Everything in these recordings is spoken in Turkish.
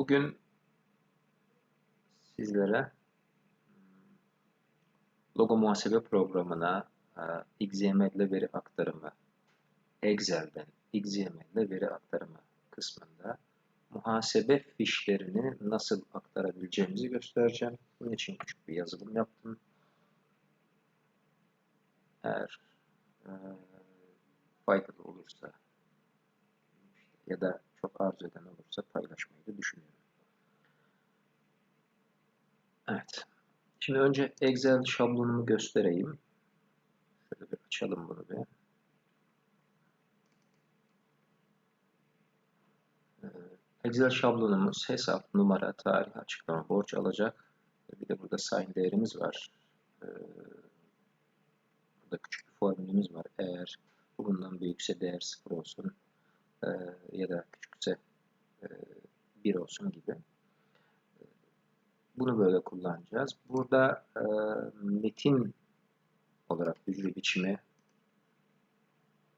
Bugün sizlere logo muhasebe programına XML ile veri aktarımı, Excel'den XML ile veri aktarımı kısmında muhasebe fişlerini nasıl aktarabileceğimizi göstereceğim. Bunun için küçük bir yazılım yaptım. Eğer e, faydalı olursa ya da çok arzu eden olursa paylaşmayı da düşünüyorum. Evet. Şimdi önce Excel şablonumu göstereyim. Şöyle bir açalım bunu bir. Ee, Excel şablonumuz hesap, numara, tarih, açıklama, borç alacak. Bir de burada sign değerimiz var. Ee, burada küçük bir formülümüz var. Eğer bu bundan büyükse değer sıfır olsun e, ya da küçükse e, 1 olsun gibi. Bunu böyle kullanacağız. Burada e, metin olarak hücre biçimi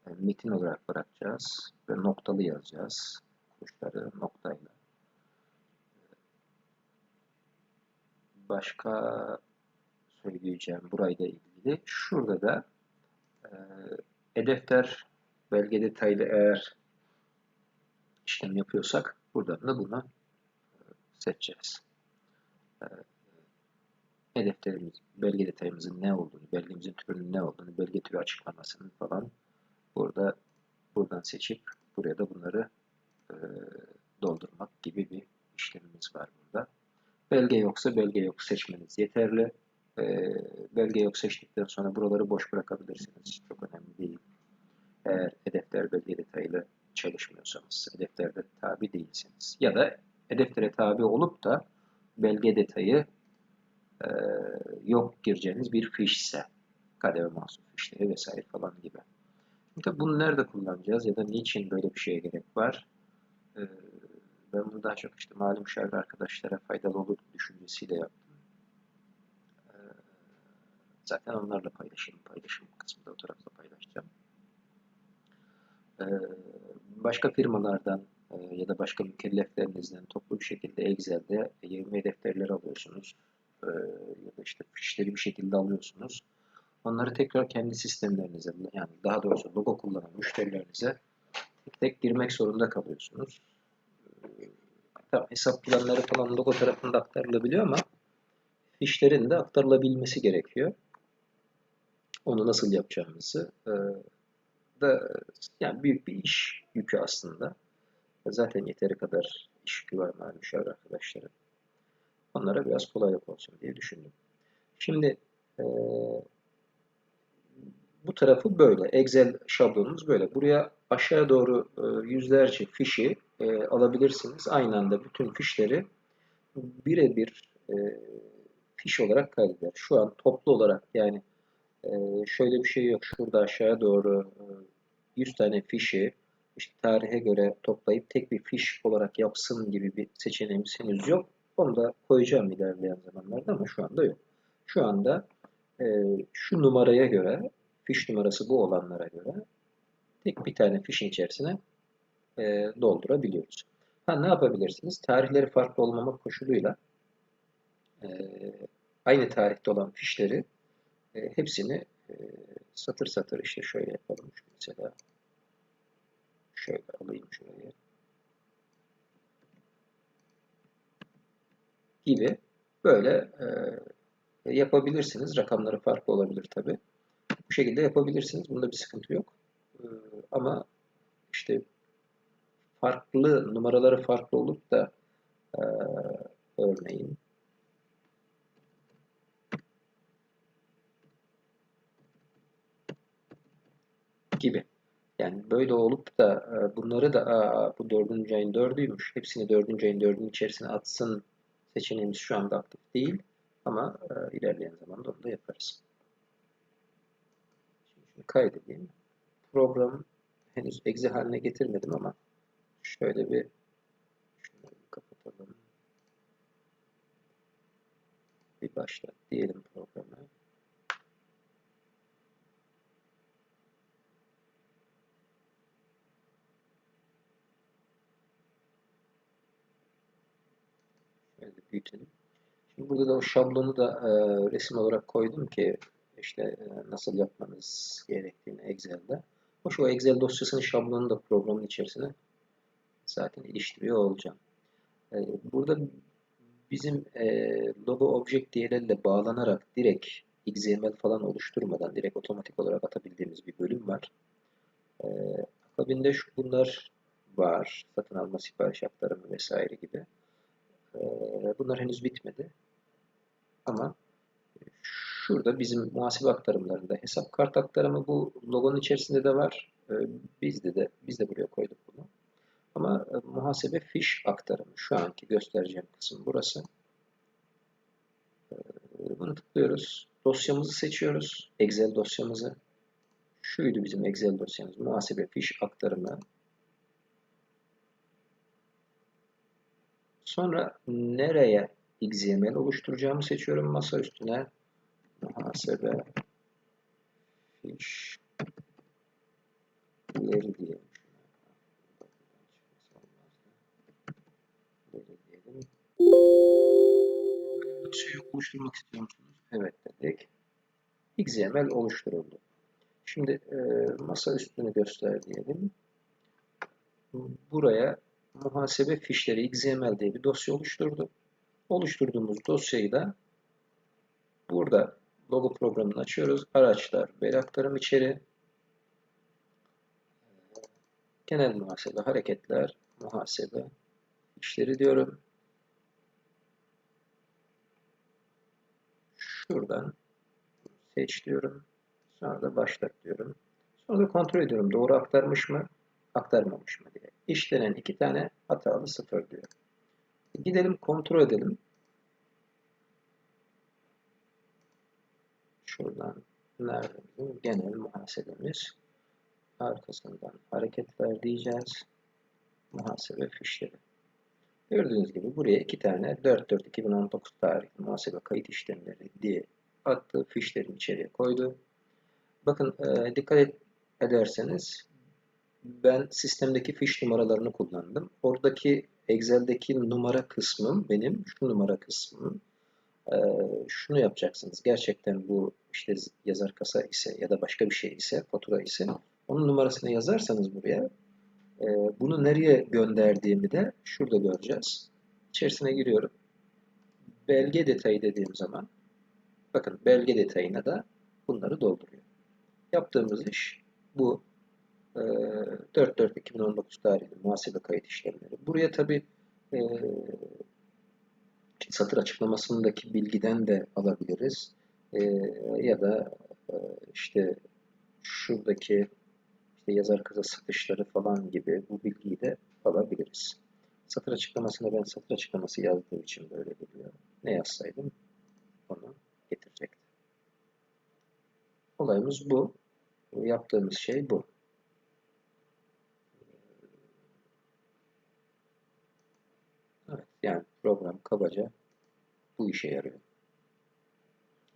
e, metin olarak bırakacağız ve noktalı yazacağız. Kuşları noktayla. Başka söyleyeceğim burayla ilgili. Şurada da e, e-defter belge detaylı eğer işlem yapıyorsak buradan da bunu seçeceğiz. Hedeflerimiz, belge detayımızın ne olduğunu, belgemizin türünün ne olduğunu, belge türü açıklamasını falan burada buradan seçip buraya da bunları e, doldurmak gibi bir işlemimiz var burada. Belge yoksa belge yok seçmeniz yeterli. E, belge yok seçtikten sonra buraları boş bırakabilirsiniz. Çok önemli değil. Eğer hedefler belge detaylı çalışmıyorsanız, hedeflerde tabi değilsiniz. Ya da hedeflere tabi olup da belge detayı e, yok gireceğiniz bir fiş ise kademe mahsul fişleri vesaire falan gibi. Şimdi bunu nerede kullanacağız ya da niçin böyle bir şeye gerek var? E, ben bunu daha çok işte malum müşavir arkadaşlara faydalı olur düşüncesiyle yaptım. E, zaten onlarla paylaşayım. Paylaşım kısmında o tarafta paylaşacağım. E, başka firmalardan ya da başka mükelleflerinizden toplu bir şekilde Excel'de yevmiye defterleri alıyorsunuz. E, ya da işte fişleri bir şekilde alıyorsunuz. Onları tekrar kendi sistemlerinize yani daha doğrusu logo kullanan müşterilerinize tek tek girmek zorunda kalıyorsunuz. Tamam, hesap planları falan logo tarafında aktarılabiliyor ama fişlerin de aktarılabilmesi gerekiyor. Onu nasıl yapacağımızı da yani büyük bir iş yükü aslında. Zaten yeteri kadar iş malum müşavir arkadaşlarım. Onlara biraz kolaylık olsun diye düşündüm. Şimdi e, bu tarafı böyle. Excel şablonumuz böyle. Buraya aşağı doğru e, yüzlerce fişi e, alabilirsiniz. Aynı anda bütün fişleri birebir e, fiş olarak kaydeder. Şu an toplu olarak yani e, şöyle bir şey yok. Şurada aşağı doğru e, 100 tane fişi işte tarihe göre toplayıp tek bir fiş olarak yapsın gibi bir seçeneğimiz henüz yok. Onu da koyacağım ilerleyen zamanlarda ama şu anda yok. Şu anda e, şu numaraya göre, fiş numarası bu olanlara göre tek bir tane fişin içerisine e, doldurabiliyoruz. Ha ne yapabilirsiniz? Tarihleri farklı olmamak koşuluyla e, aynı tarihte olan fişleri e, hepsini e, satır satır işte şöyle yapalım mesela Şöyle alayım şurayı. Gibi böyle e, yapabilirsiniz. Rakamları farklı olabilir tabi. Bu şekilde yapabilirsiniz. Bunda bir sıkıntı yok. E, ama işte farklı numaraları farklı olup da e, örneğin gibi. Yani böyle olup da e, bunları da aa, bu dördüncü ayın dördüymüş. Hepsini dördüncü ayın dördünün içerisine atsın seçeneğimiz şu anda aktif değil. Ama e, ilerleyen zamanda onu da yaparız. Şimdi şunu kaydedeyim. Program henüz exe haline getirmedim ama şöyle bir şunları kapatalım. Bir başlat diyelim programı. Şöyle büyütelim. Şimdi burada da o şablonu da e, resim olarak koydum ki işte e, nasıl yapmanız gerektiğini Excel'de. Hoş o Excel dosyasının şablonunu da programın içerisine zaten iliştiriyor olacağım. E, burada bizim e, logo object DLL bağlanarak direkt XML falan oluşturmadan direkt otomatik olarak atabildiğimiz bir bölüm var. E, akabinde şu bunlar var. Satın alma, sipariş aktarımı vesaire gibi. E, bunlar henüz bitmedi. Ama şurada bizim muhasebe aktarımlarında hesap kart aktarımı bu logonun içerisinde de var. E, bizde de biz de buraya koyduk bunu. Ama e, muhasebe fiş aktarımı şu anki göstereceğim kısım burası. E, bunu tıklıyoruz. Dosyamızı seçiyoruz. Excel dosyamızı. Şuydu bizim Excel dosyamız. Muhasebe fiş aktarımı. Sonra nereye XML oluşturacağımı seçiyorum. Masa üstüne muhasebe fiş ileri diyelim. Dosyayı oluşturmak istiyor musunuz? Evet dedik. XML oluşturuldu. Şimdi e, masa üstünü göster diyelim. Buraya muhasebe fişleri XML diye bir dosya oluşturdu. Oluşturduğumuz dosyayı da burada logo programını açıyoruz. Araçlar, veri aktarım içeri, genel muhasebe, hareketler, muhasebe işleri diyorum. Şuradan seç diyorum. Sonra da başlat diyorum. Sonra da kontrol ediyorum. Doğru aktarmış mı? Aktarmamış mı diye. İşlenen iki tane hatalı sıfır diyor. Gidelim kontrol edelim. Şuradan nerede genel muhasebemiz. Arkasından hareketler diyeceğiz. Muhasebe fişleri. Gördüğünüz gibi buraya iki tane 4.4.2019 tarihli muhasebe kayıt işlemleri diye attığı fişlerin içeriye koydu. Bakın e, dikkat ederseniz ben sistemdeki fiş numaralarını kullandım. Oradaki Excel'deki numara kısmım benim şu numara kısmım. E, şunu yapacaksınız. Gerçekten bu işte yazar kasa ise ya da başka bir şey ise fatura ise onun numarasını yazarsanız buraya e, bunu nereye gönderdiğimi de şurada göreceğiz. İçerisine giriyorum. Belge detayı dediğim zaman bakın belge detayına da bunları dolduruyor. Yaptığımız iş bu. E, 4.4.2019 tarihli muhasebe kayıt işlemleri. Buraya tabi e, satır açıklamasındaki bilgiden de alabiliriz. E, ya da e, işte şuradaki işte yazar kıza satışları falan gibi bu bilgiyi de alabiliriz. Satır açıklamasına ben satır açıklaması yazdığım için böyle geliyor. Ne yazsaydım onu getirecekti. Olayımız bu. Yaptığımız şey bu. Evet, yani program kabaca bu işe yarıyor.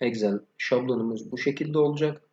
Excel şablonumuz bu şekilde olacak.